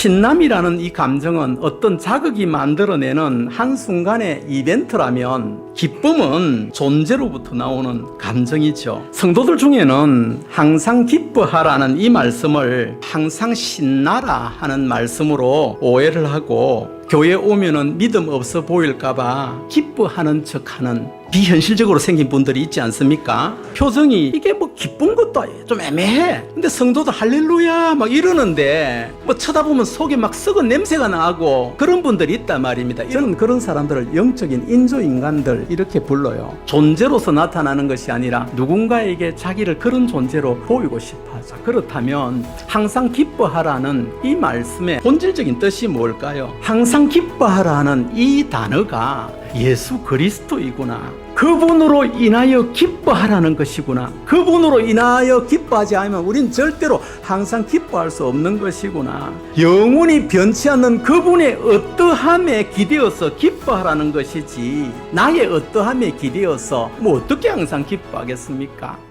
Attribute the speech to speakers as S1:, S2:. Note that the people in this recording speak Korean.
S1: 신남이라는 이 감정은 어떤 자극이 만들어내는 한순간의 이벤트라면 기쁨은 존재로부터 나오는 감정이죠. 성도들 중에는 항상 기뻐하라는 이 말씀을 항상 신나라 하는 말씀으로 오해를 하고 교회 오면은 믿음 없어 보일까봐 기뻐하는 척 하는 비현실적으로 생긴 분들이 있지 않습니까? 표정이 이게 뭐 기쁜 것도 좀 애매해. 근데 성도도 할렐루야 막 이러는데 뭐 쳐다보면 속에 막 썩은 냄새가 나고 그런 분들이 있단 말입니다. 저는 그런 사람들을 영적인 인조인간들 이렇게 불러요. 존재로서 나타나는 것이 아니라 누군가에게 자기를 그런 존재로 보이고 싶어 하죠. 그렇다면 항상 기뻐하라는 이 말씀의 본질적인 뜻이 뭘까요? 항상 기뻐하라는 이 단어가 예수 그리스도이구나. 그분으로 인하여 기뻐하라는 것이구나. 그분으로 인하여 기뻐하지 않으면 우린 절대로 항상 기뻐할 수 없는 것이구나. 영원히 변치 않는 그분의 어떠함에 기대어서 기뻐하라는 것이지. 나의 어떠함에 기대어서 뭐 어떻게 항상 기뻐하겠습니까?